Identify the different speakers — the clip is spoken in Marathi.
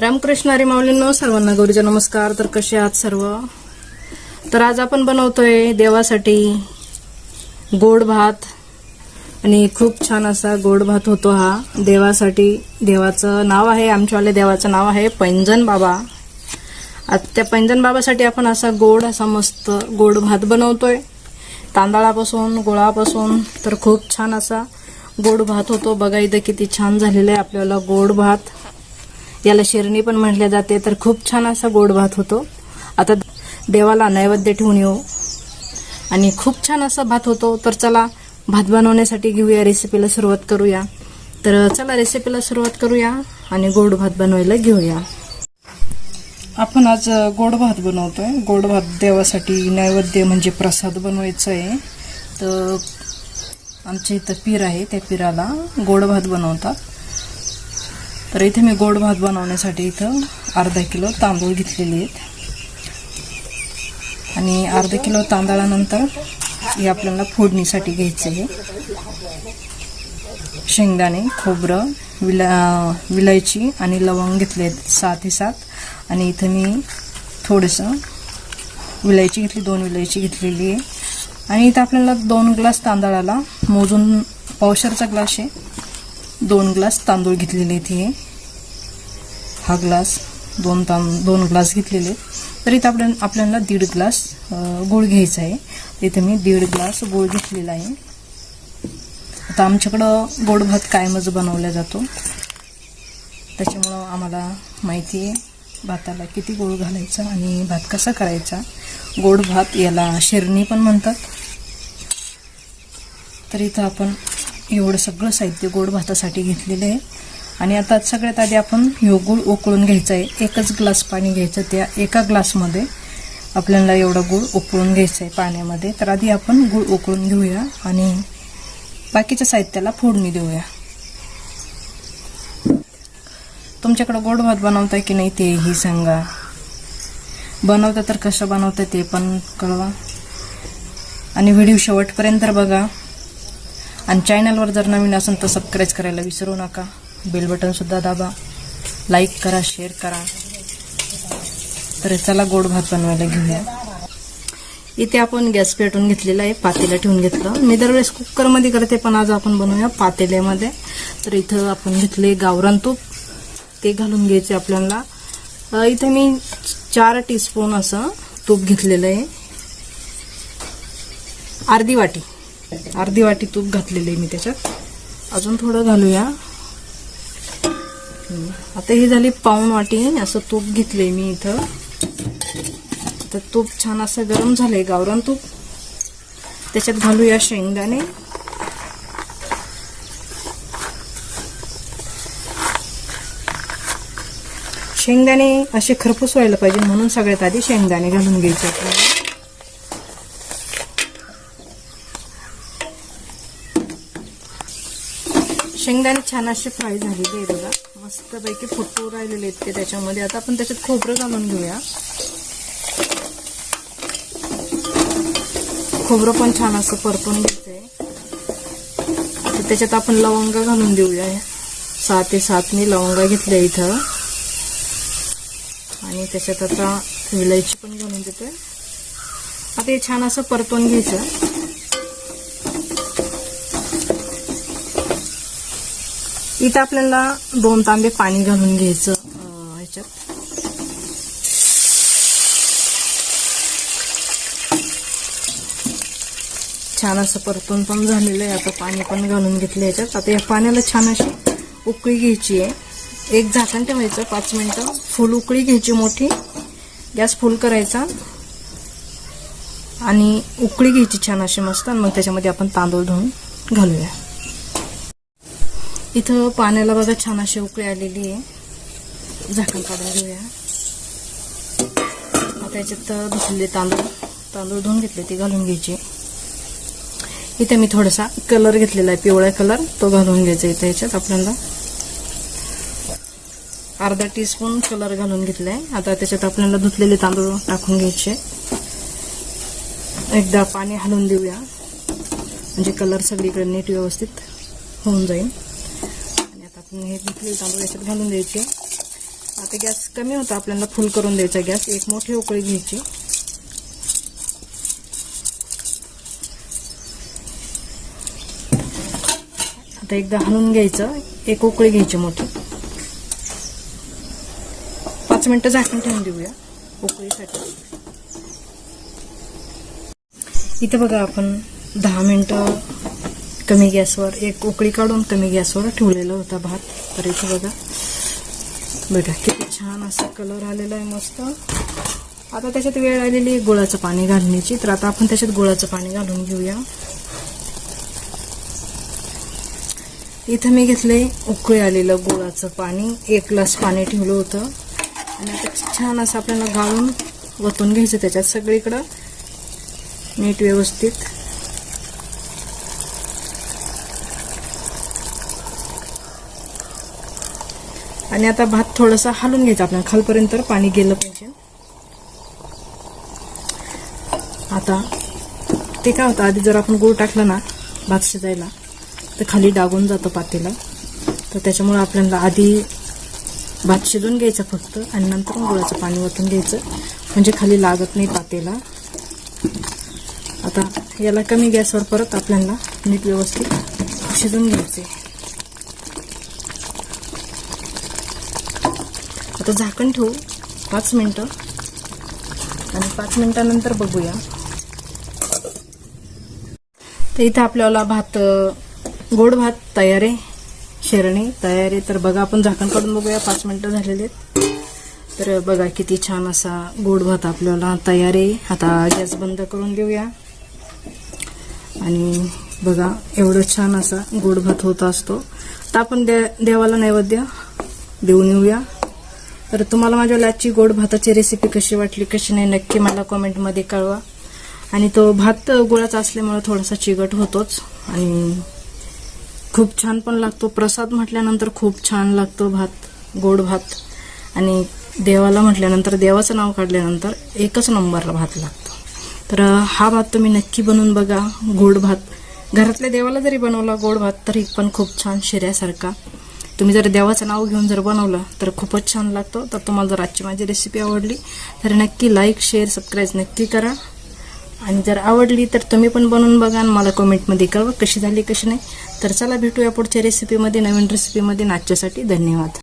Speaker 1: रामकृष्ण हरी माऊलींनो सर्वांना गौरीचा नमस्कार. तर कसे आहात सर्व? तर आज आपण बनवतोय देवासाठी गोड भात. आणि खूप छान असा गोड भात होतो हा. देवासाठी देवाचं नाव आहे आमच्यावाले देवाचं नाव आहे पैंजन बाबा. त्या पैंजन बाबासाठी आपण असा गोड असा मस्त गोड भात बनवतोय. तांदळापासून गुळापासून तर खूप छान असा गोड भात होतो. बघा इथं किती छान झालेलं आहे आपल्याला गोड भात. याला शिरणी पण म्हटले जाते. तर खूप छान असा गोड भात होतो. आता देवाला नैवेद्य ठेवून येऊ. आणि खूप छान असा भात होतो. तर चला भात बनवण्यासाठी घेऊया रेसिपीला सुरुवात करूया. तर चला रेसिपीला सुरुवात करूया आणि गोड भात बनवायला घेऊया. आपण आज गोड भात बनवतोय. गोड भात देवासाठी नैवेद्य म्हणजे प्रसाद बनवायचा आहे तर आमच्या इथं पीर आहे. त्या पिराला गोड भात बनवतात. तर इथे मी गोड भात बनवण्यासाठी इथं अर्धा किलो तांदूळ घेतलेले आहेत. आणि अर्धा किलो तांदळानंतर हे आपल्याला फोडणीसाठी घ्यायचं आहे. शेंगदाणे खोबरं विला विलायची आणि लवंग घेतले आहेत सात हे सात. आणि इथं मी थोडंसं विलायची घेतली दोन विलायची घेतलेली आहे. आणि इथं आपल्याला दोन ग्लास तांदळाला मोजून पावशरचा ग्लास आहे. दोन ग्लास तांदूळ घेतलेले आहेत हा ग्लास दोन तां दोन ग्लास घेतलेले. आहेत तर इथं आपल्या आपल्याला दीड ग्लास गूळ घ्यायचा आहे. इथं मी दीड ग्लास गूळ घेतलेला आहे. आता आमच्याकडं गोड भात कायमच बनवला जातो. त्याच्यामुळं आम्हाला माहिती आहे भाताला किती गोड घालायचा आणि भात कसा करायचा. गोड भात याला शिरणी पण म्हणतात. तर इथं आपण एवढं सगळं साहित्य गोड भातासाठी घेतलेलं आहे. आणि आता सगळ्यात आधी आपण ह्यो गूळ उकळून घ्यायचा आहे एकच ग्लास पाणी घ्यायचं. त्या एका ग्लासमध्ये आपल्याला एवढा गूळ उकळून घ्यायचा आहे पाण्यामध्ये. तर आधी आपण गूळ उकळून घेऊया आणि बाकीच्या साहित्याला फोडणी देऊया. तुमच्याकडं गोड भात बनवताय की नाही तेही सांगा. बनवता तर कसं बनवतं ते पण कळवा. आणि व्हिडिओ शेवटपर्यंत बघा. आणि चॅनलवर जर नवीन असेल तर सबस्क्राईब करायला विसरू नका. बेल बटनसुद्धा दाबा. लाईक करा शेअर करा. तर चला गोड भात बनवायला घेऊया. इथे आपण गॅस पेटून घेतलेला आहे पातेला ठेवून घेतलं. मी दरवेळेस कुकरमध्ये करते पण आज आपण बनवूया पातेल्यामध्ये. तर इथं आपण घेतले गावरान तूप. ते घालून घ्यायचे आपल्याला. इथे मी चार टीस्पून असं तूप घेतलेलं आहे. अर्धी वाटी. अर्धी वाटी तूप घातलेलं आहे मी त्याच्यात. अजून थोडं घालूया. आता ही झाली पाऊण वाटी असं तूप घेतलंय मी इथं. तर तूप छान असं गरम झालंय गावरान तूप. त्याच्यात घालूया शेंगदाणे. शेंगदाणे असे खरपूस व्हायला पाहिजे म्हणून सगळ्यात आधी शेंगदाणे घालून घ्यायचे आपल्याला. शेंगदाणे छान असे फ्राय झालेले आहे बघा. मस्तपैकी फुटू राहिलेले आहेत ते त्याच्यामध्ये. आता आपण त्याच्यात खोबरं घालून घेऊया. खोबरं पण छान असं परतून घ्यायचंय. त्याच्यात आपण लवंग घालून देऊया. सहा ते सात मी लवंगा घेतल्या इथं. आणि त्याच्यात आता विलायची पण घालून देते. आता हे छान असं परतून घ्यायचं. इथं आपल्याला दोन तांबे पाणी घालून घ्यायचं. ह्याच्यात. छान असं परतून पण झालेलं आहे. आता पाणी पण घालून घेतलं ह्याच्यात. आता या पाण्याला छान अशी उकळी घ्यायची आहे. एक झाकण ठेवायचं पाच मिनटं. फुल उकळी घ्यायची मोठी. गॅस फुल करायचा. आणि उकळी घ्यायची छान अशी मस्त. आणि मग त्याच्यामध्ये आपण तांदूळ धुवून घालूया. इथं पाण्याला बघा छान अशी उकळी आलेली आहे. झाकण काढून घेऊया. आता याच्यात धुतलेले तांदूळ. तांदूळ धुवून घेतले ते घालून घ्यायचे. इथे मी थोडासा कलर घेतलेला आहे पिवळा कलर. तो घालून घ्यायचा इथे याच्यात आपल्याला. अर्धा टीस्पून कलर घालून घेतला आहे आता त्याच्यात आपल्याला धुतलेले तांदूळ टाकून घ्यायचे. एकदा पाणी हलवून देऊया. म्हणजे कलर सगळीकडे नीट व्यवस्थित होऊन जाईल. हे धुतलेले तांदूळ याच्यात घालून द्यायचे. आता गॅस कमी होता आपल्याला फुल करून द्यायचा गॅस. एक मोठी उकळी घ्यायची. आता एकदा हलवून घ्यायचं. एक उकळी घ्यायची मोठी. पाच मिनटं झाकून ठेवून देऊया उकळीसाठी. इथं बघा आपण दहा मिनटं कमी गॅसवर एक उकळी काढून कमी गॅसवर ठेवलेला होता भात. तर इथे बघा. बघा किती छान असा कलर आलेला आहे मस्त. आता त्याच्यात वेळ आलेली आहे गुळाचं पाणी घालण्याची. तर आता आपण त्याच्यात गुळाचं पाणी घालून घेऊया. इथं मी घेतले उकळी आलेलं गुळाचं पाणी. एक ग्लास पाणी ठेवलं होतं. आणि आता छान असं आपल्याला गाळून वतून घ्यायचं त्याच्यात सगळीकडं. नीट व्यवस्थित. आणि आता भात थोडासा हलून घ्यायचा. आपल्याला खालपर्यंत पाणी गेलं पाहिजे. आता ते काय होतं आधी जर आपण गूळ टाकला ना भात शिजायला तर खाली डागून जातं पातेला. तर त्याच्यामुळे आपल्याला आधी भात शिजून घ्यायचा फक्त आणि नंतर गुळाचं पाणी वतून घ्यायचं. म्हणजे खाली लागत नाही पातेला. आता याला कमी गॅसवर परत आपल्याला नीट व्यवस्थित शिजून घ्यायचे आता झाकण ठेवू. पाच मिनटं. आणि पाच मिनटानंतर बघूया. तर इथं आपल्याला भात गोड भात तयार आहे. शेरणी तयार आहे. तर बघा आपण झाकण काढून बघूया. पाच मिनटं झालेले आहेत. तर बघा किती छान असा गोड भात आपल्याला तयार आहे. आता गॅस बंद करून देऊया आणि बघा एवढं छान असा गोड भात होत असतो. तर आपण दे देवाला नैवेद्य देऊन येऊया. तर तुम्हाला माझ्या आजची गोड भाताची रेसिपी कशी वाटली कशी नाही नक्की मला कमेंटमध्ये कळवा. आणि तो भात गुळाचा असल्यामुळं थोडासा चिकट होतोच. आणि खूप छान पण लागतो. प्रसाद म्हटल्यानंतर खूप छान लागतो भात गोड भात. आणि देवाला म्हटल्यानंतर देवाचं नाव काढल्यानंतर एकच नंबरला भात लागतो. तर हा भात तुम्ही नक्की बनवून बघा. गोड भात. घरातल्या देवाला जरी बनवला गोड भात तरी पण खूप छान शिऱ्यासारखा. तुम्ही जर देवाचं नाव घेऊन जर बनवलं तर खूपच छान लागतो. तर तुम्हाला जर आजची माझी रेसिपी आवडली तर नक्की लाईक शेअर सबस्क्राईब नक्की करा. आणि जर आवडली तर तुम्ही पण बनवून बघा आणि मला कमेंटमध्ये कळवा कशी झाली कशी नाही. तर चला भेटूया पुढच्या रेसिपीमध्ये नवीन रेसिपीमध्ये नाचच्यासाठी धन्यवाद.